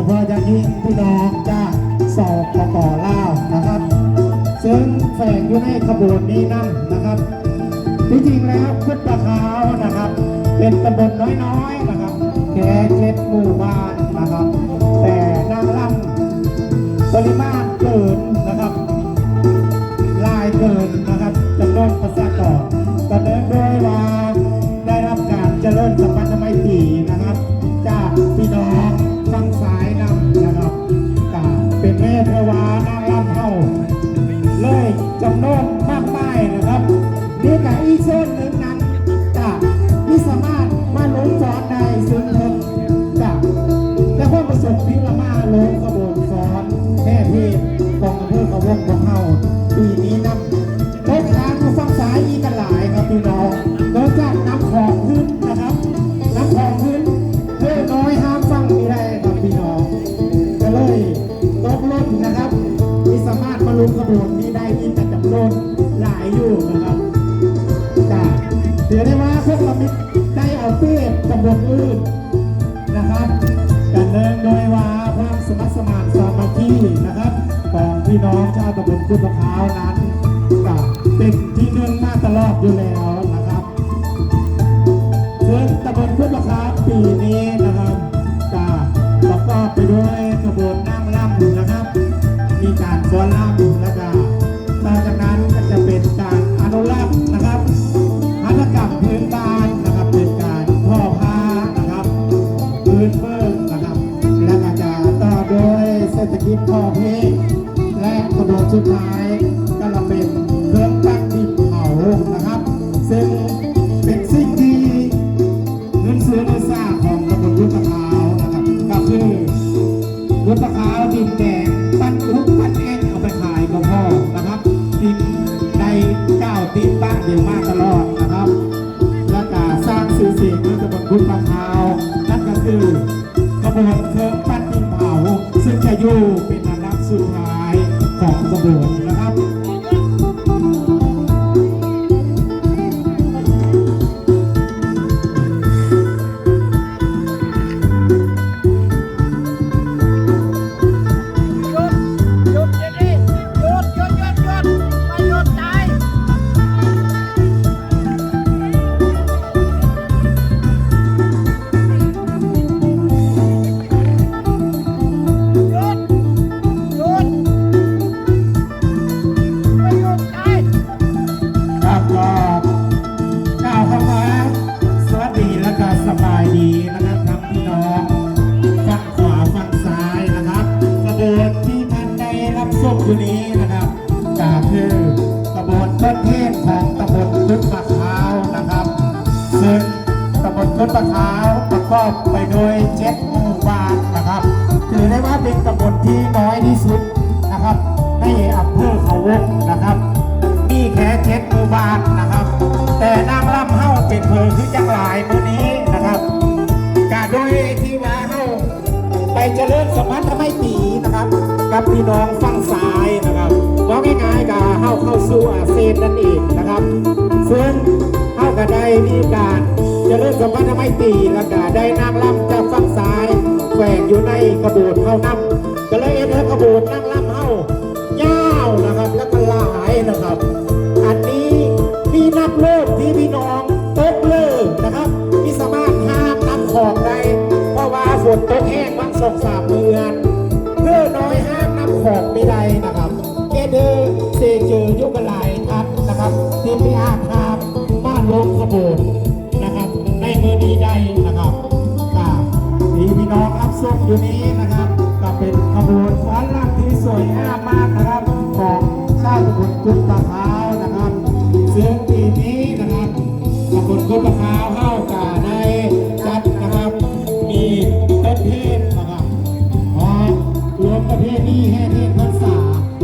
ฉพาะอย่างยิ่งพี่น้องจากสปปลาวนะครับ ซึ่งแฝงอยู่ในขบวนนี้นั่นนะครับที่จริงแล้วพุทธขาวนะครับ เป็นตำบลน้อยๆนะครับแค่เจ็ดหมู่บ้านนะครับ แต่นางลำปริมาณเกิน แม่เทวานางลำเฮาเลยจำนวน ตำบลอื่นนะครับกันเนินโดยว่าความสมัครสมานสามัคคีนะครับของพี่น้องชาวตำบลกุฎมะพร้าวนั้นก็เป็นที่หนึ่องมาตลอดอยู่แล้วนะครับซึ่งตำบลพุทธคามปีนี้นะครับจะประกอบไปด้วยขบวนนั่งล่ำนะครับ มีการฟ้อนล่ำแล้วก็ต่อ ขบวนเธอปั้นดินเผาซึ่งจะอยู่เป็น ที่น้อยที่สุดนะครับในอำเภอเขาวงนะครับ มีแค่เจ็ดหมู่บ้านนะครับ แต่นางล่ำเฮ้าเป็นเพลิงที่จังหลายมื้อนี้นะครับกาโดยที่ว่าเฮ้าไปเจริญสมพันธไมตีนะครับ กับพี่น้องฝั่งซ้ายนะครับว่าง่ายๆกาเฮ้าเข้าสู่อาเซียนนั่นเองนะครับซึ่งเฮ้าก็ได้มีการเจริญสมพันธไมตรีแล้วก็ได้นางล่ำจากฝั่งซ้าย ฝงอยู่ในกระโบวนเข้านํก็เลยเอ็นกระโบวนนางล่ำเข้ายาวนะครับ แล้วก็ลายนะครับ อันนี้พีนักโลกที่พี่น้อง คุณกุ๊กมะพร้าวนะครับเสียงปีนี้นะครับขอบคุณกุ๊กมะพร้าวเข้ากาในจัดนะครับ มีประเทศนะครับพอรวมประเทศนี้แห่เทศภาษา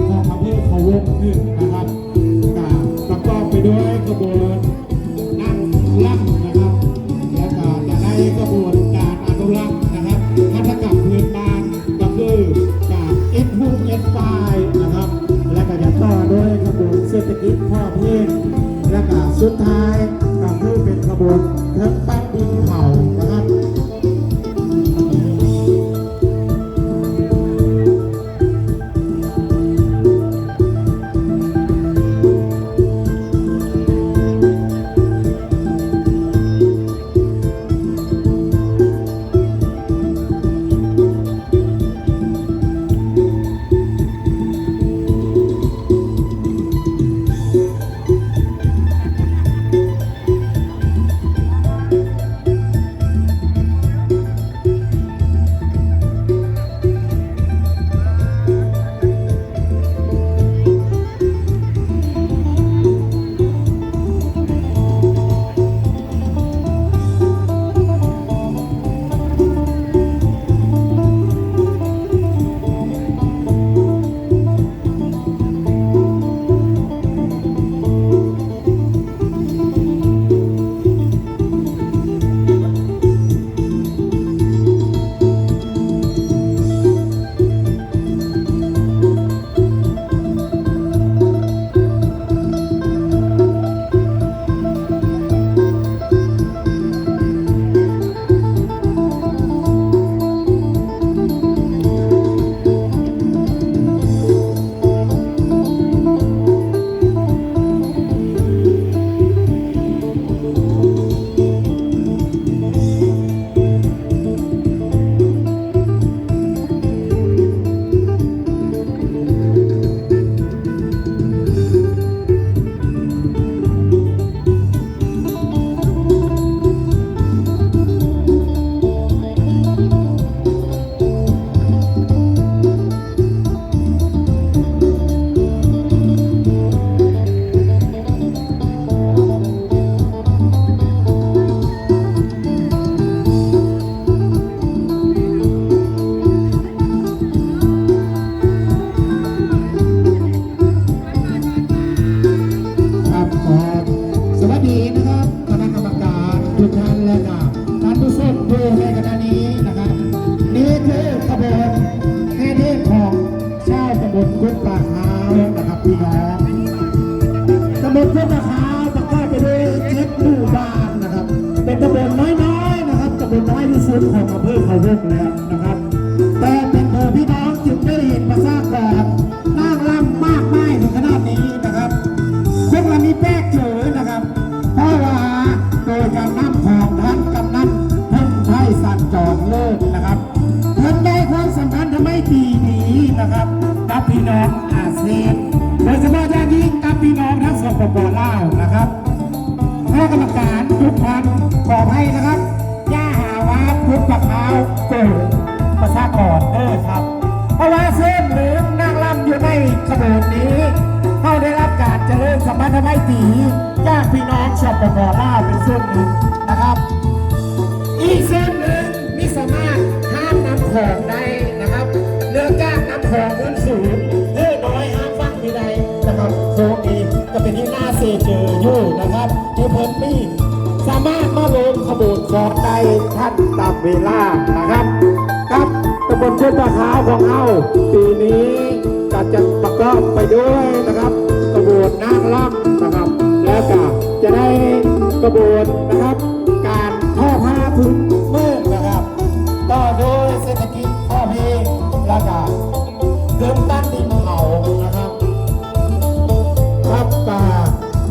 ของประเทศเขาวงขึ้นนะครับประกอบไปด้วยขบวนนั่งล่ำ จพ่อเพียงและก็สุดท้ายก็คือเป็นขบวนเทิงปั้นดินเผา ของอำเภอเขาวงแล้วนะครับ แต่เป็นเธอพี่น้องจึงได้เห็นประสาทก่อนนารำมากมายถึงขนาดนี้นะครับพวกเรามีแป๊กเจอนะครับ เพราะว่าโดยการนำของท่านกำนันเพิ่งไทยสันจองเลิกนะครับเพิ่นได้ความสำคัญทำไมปีนี้นะครับกับพี่น้องอาเซียนโดยเฉพาะอย่างยิ่งกับพี่น้องทั้งสองปปลาวนะครับคณะกรรมการทุกท่านขอให้นะครับ ว่าพุทธปะขาวโกงประชากรเออครับ เพราะว่าเส้นหรือนางลำอยู่ในขบวนนี้เขาได้รับการเจริญสมรรถไมตรีจากพี่น้องชาวปปลาวเป็นส่วนหนึ่ง ได้นตามเวลานะครับครับตำบลเชิญตะขาวของเราปีนี้ก็จะประกอบไปด้วยนะครับกระบวนนางรำนะครับ แล้วก็จะได้กระบวนนะครับ การทอผ้าพื้นเมืองนะครับต่อโดยเศรษฐกิจพ่อเพียงแล้วก็เครื่องตั้นดินเผานะครับครับก็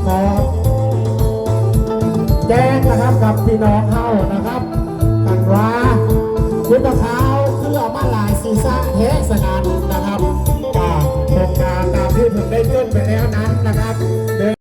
ขอแจ้งนะครับกับพี่น้องครับ